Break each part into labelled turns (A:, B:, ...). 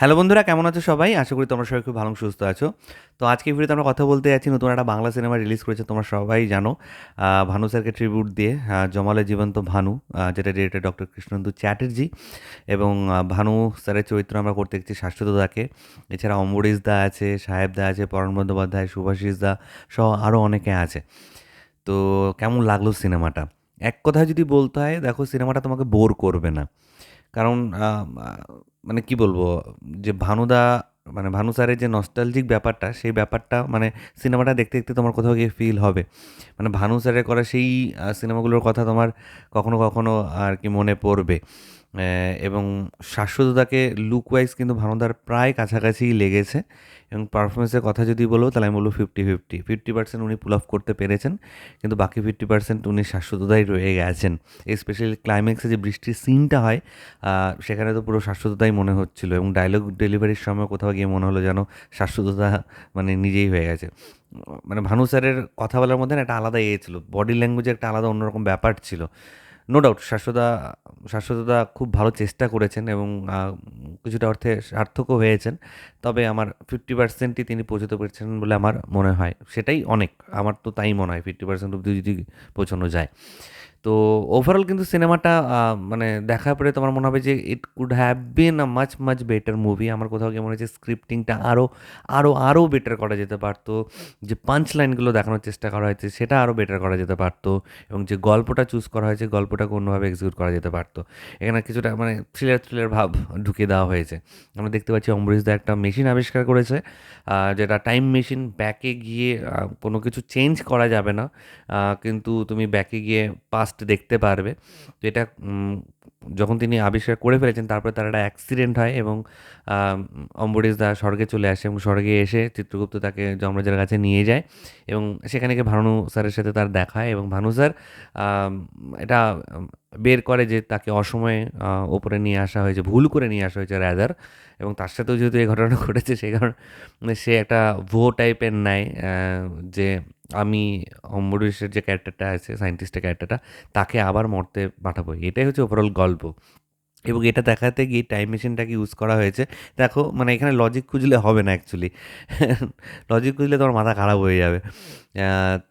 A: Hello বন্ধুরা, কেমন আছো সবাই? আশা করি তোমরা সবাই খুব ভালো সুস্থ আছো। তো আজকে ভিডিওতে আমরা কথা বলতে যাচ্ছি, নতুন একটা বাংলা সিনেমা রিলিজ করেছে, তোমরা সবাই জানো। ভানু স্যারকে ট্রিবিউট দিয়ে জমালে জীবন্ত ভানু যেটা ডিরেক্টর ডক্টর কৃষ্ণেন্দু চ্যাটার্জি এবং ভানু স্যারের চরিত্র আমরা করতে দেখছি শাশ্বত দাকে। এছাড়া অম্বরীশ দা আছে, সাহেব দা আছে পরণ বন্দ্যোপাধ্যায়, সুভাষিস দা সহ আরও অনেকে আছে। তো কেমন লাগল সিনেমাটা এক কথায় যদি বলতে হয়, দেখো সিনেমাটা তোমাকে বোর করবে না। কারণ মানে কি বলব, যে ভানুদা মানে ভানু স্যারের যে নস্টালজিক ব্যাপারটা, সেই ব্যাপারটা মানে সিনেমাটা দেখতে দেখতে তোমার কোথাও গিয়ে ফিল হবে। মানে ভানু স্যারের করা সেই সিনেমাগুলোর কথা তোমার কখনো কখনো আর কি মনে পড়বে। এবং শাশ্বতদাকে লুক ওয়াইজ কিন্তু ভানুদার প্রায় কাছাকাছি লেগেছে। এবং পারফরমেন্সের কথা যদি বলো, তাহলে আমি বলব ফিফটি ফিফটি ফিফটি পার্সেন্ট উনি পুল অফ করতে পেরেছেন, কিন্তু বাকি ফিফটি পার্সেন্ট উনি শাশ্বতদাই রয়ে গেছেন। স্পেশালি ক্লাইম্যাক্সে যে বৃষ্টির সিনটা হয় সেখানে তো পুরো শাশ্বততাই মনে হচ্ছিল এবং ডায়লগ ডেলিভারির সময় কোথাও গিয়ে মনে হলো যেন শাশ্বততা মানে নিজেই হয়ে গেছে। মানে ভানু স্যারের কথা বলার মধ্যে একটা আলাদা ইয়ে ছিল বডি ল্যাঙ্গুয়েজে একটা আলাদা অন্যরকম ব্যাপার ছিল। নো ডাউট শাশ্বতদা শাশ্বতদা খুব ভালো চেষ্টা করেছেন এবং কিছুটা অর্থে সার্থকও হয়েছেন। তবে আমার ফিফটি পার্সেন্টই তিনি পৌঁছতে পেরেছেন বলে আমার মনে হয়। সেটাই অনেক। আমার তো তাই মনে হয় ফিফটি পার্সেন্ট অব্দি যদি পৌঁছানো যায়। তো ওভারঅল কিন্তু সিনেমাটা মানে দেখার পরে তোমার মনে হবে যে it could have been a much much better movie আমার কোথাও গিয়ে মনে হচ্ছে স্ক্রিপ্টিংটা আরও আরও আরও বেটার করা যেতে পারতো। যে পাঞ্চ লাইনগুলো দেখানোর চেষ্টা করা হয়েছে, সেটা আরও বেটার করা যেতে পারতো। এবং যে গল্পটা চুজ করা হয়েছে, গল্পটাকে অন্যভাবে এক্সিকিউট করা যেতে পারতো। এখানে কিছুটা মানে থ্রিলার থ্রিলার ভাব ঢুকিয়ে দেওয়া হয়েছে। আমরা দেখতে পাচ্ছি অম্বরীশ দা একটা মেশিন আবিষ্কার করেছে যেটা টাইম মেশিন ব্যাকে গিয়ে কোনো কিছু চেঞ্জ করা যাবে না। কিন্তু তুমি ব্যাকে গিয়ে পাস্ট দেখতে পারবে। তো এটা যখন তিনি আবিষ্কার করে ফেলেছেন, তারপরে তার একটা অ্যাক্সিডেন্ট হয় এবং অম্বরীশ দা স্বর্গে চলে আসে এবং স্বর্গে এসে চিত্রগুপ্ত তাকে যমরাজের কাছে নিয়ে যায় এবং সেখানে গিয়ে ভানু স্যারের সাথে তার দেখা হয় এবং ভানু স্যার এটা বের করে যে তাকে অসময়ে ওপরে নিয়ে আসা হয়েছে, ভুল করে নিয়ে আসা হয়েছে র্যাদার এবং তার সাথেও যেহেতু এই ঘটনা ঘটেছে, সেই কারণে সে একটা ভো টাইপের নেয় যে আমি অম্বরীশের যে ক্যারেক্টারটা আছে সায়েন্টিস্টের ক্যারেক্টারটা তাকে আবার মরতে পাঠাবো। এটাই হচ্ছে ওভারঅল গল্প। এবং এটা দেখাতে গিয়ে টাইম মেশিনটাকে ইউজ করা হয়েছে। দেখো মানে এখানে লজিক খুঁজলে হবে না অ্যাকচুয়ালি লজিক খুঁজলে তোমার মাথা খারাপ হয়ে যাবে।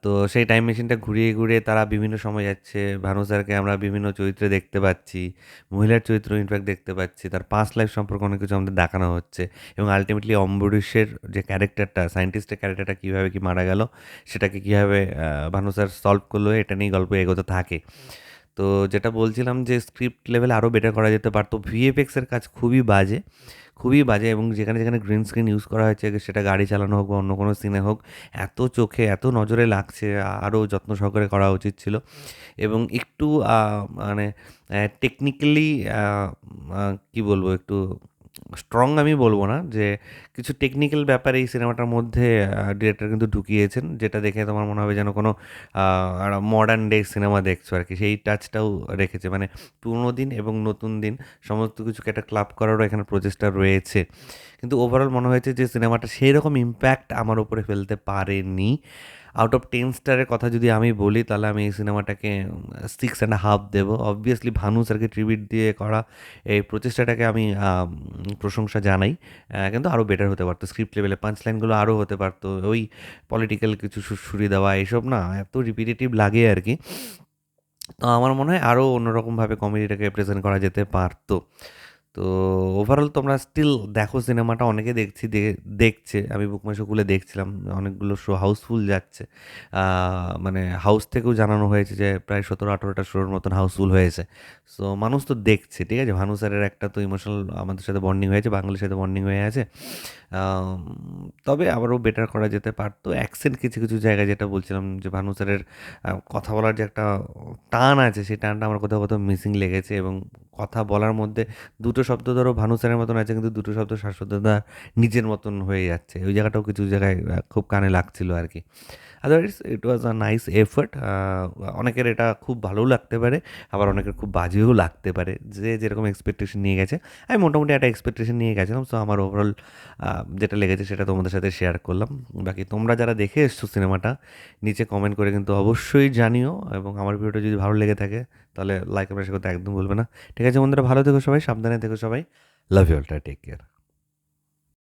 A: তো সেই টাইম মেশিনটা ঘুরিয়ে ঘুরিয়ে তারা বিভিন্ন সময় যাচ্ছে। ভানু স্যারকে আমরা বিভিন্ন চরিত্রে দেখতে পাচ্ছি, মহিলার চরিত্র ইনফ্যাক্ট দেখতে পাচ্ছি। তার পাঁচ লাইফ সম্পর্কে অনেক কিছু আমাদের দেখানো হচ্ছে। এবং আলটিমেটলি অম্বরীশের যে ক্যারেক্টারটা সায়েন্টিস্টের ক্যারেক্টারটা কীভাবে কি মারা গেল, সেটাকে কীভাবে ভানু স্যার সলভ করল, এটা নিয়ে গল্প এগোতে থাকে। তো যেটা বলছিলাম যে স্ক্রিপ্ট লেভেল আরও বেটার করা যেতে পারতো ভিএফএক্সের কাজ খুবই বাজে খুবই বাজে এবং যেখানে যেখানে গ্রিন স্ক্রিন ইউজ করা হয়েছে, সেটা গাড়ি চালানো হোক বা অন্য কোনো সিনে হোক, এত চোখে, এত নজরে লাগছে আরও যত্ন সহকারে করা উচিত ছিল। এবং একটু মানে টেকনিক্যালি কি বলব, একটু স্ট্রং আমি বলব না যে কিছু টেকনিক্যাল ব্যাপারে এই সিনেমাটার মধ্যে ডিরেক্টর কিন্তু ঢুকিয়েছেন, যেটা দেখে তোমার মনে হবে যেন কোনো মডার্ন ডে সিনেমা দেখছ আর কি। সেই টাচটাও রেখেছে। মানে পুরনো দিন এবং নতুন দিন, সমস্ত কিছুকে একটা ক্লাব করারও এখানে প্রচেষ্টা রয়েছে। কিন্তু ওভারঅল মনে হয়েছে যে সিনেমাটা সেই রকম ইম্প্যাক্ট আমার উপরে ফেলতে পারেনি। আউট অফ টেন স্টারের কথা যদি আমি বলি, তাহলে আমি এই সিনেমাটাকে সিক্স অ্যান্ড হাফ দেবো। অবভিয়াসলি ভানু স্যারকে ট্রিবিট দিয়ে করা এই প্রচেষ্টাটাকে আমি প্রশংসা জানাই। কিন্তু আরও বেটার হতে পারতো। স্ক্রিপ্ট লেভেলে পাঁচ লাইনগুলো আরও হতে পারতো। ওই পলিটিক্যাল কিছু সুরসুরি দেওয়া, এইসব না, এত রিপিটেটিভ লাগে আর কি। তো আমার মনে হয় আরও অন্যরকমভাবে কমেডিটাকে প্রেজেন্ট করা যেতে পারতো। তো ওভারঅল তোমরা স্টিল দেখো সিনেমাটা অনেকে দেখছি দেখছে। আমি বুকমাশো খুলে দেখছিলাম, অনেকগুলো শো হাউসফুল যাচ্ছে। মানে হাউস থেকেও জানানো হয়েছে যে প্রায় সতেরো, আঠেরোটা শোর মতন হাউসফুল হয়েছে। সো মানুষ তো দেখছে, ঠিক আছে? ভানু স্যারের একটা তো ইমোশনাল আমাদের সাথে বন্ডিং হয়েছে, বাঙালির সাথে বন্ডিং হয়ে আছে। তবে আবারও বেটার করা যেতে পারতো। অ্যাকসেন্ট কিছু কিছু জায়গায় যেটা বলছিলাম যে ভানু স্যারের কথা বলার যে একটা টান আছে, সেই টানটা আমার কোথাও কোথাও মিসিং লেগেছে এবং কথা বলার মধ্যে দুটো শব্দ ধরো ভানু স্যারের মতন আছে, কিন্তু দুটো শব্দ শাশ্বতদা নিজের মতন হয়ে যাচ্ছে। ওই জায়গাটাও কিছু জায়গায় খুব কানে লাগছিল আর কি otherwise it was a nice effort অনেকের এটা খুব ভালোও লাগতে পারে, আবার অনেকের খুব বাজেও লাগতে পারে। যে যেরকম এক্সপেকটেশন নিয়ে গেছে, আমি মোটামুটি একটা এক্সপেকটেশন নিয়ে গেছিলাম। সো আমার ওভারঅল যেটা লেগেছে সেটা তোমাদের সাথে শেয়ার করলাম। বাকি তোমরা যারা দেখে এসছো সিনেমাটা, নিচে কমেন্ট করে কিন্তু অবশ্যই জানিও। এবং আমার ভিডিওটা যদি ভালো লেগে থাকে, তাহলে লাইক আমরা করতে একদম ভুলবে না। ঠিক আছে বন্ধুরা, ভালো থেকো সবাই, সাবধানে থেকো সবাই। Love you all take care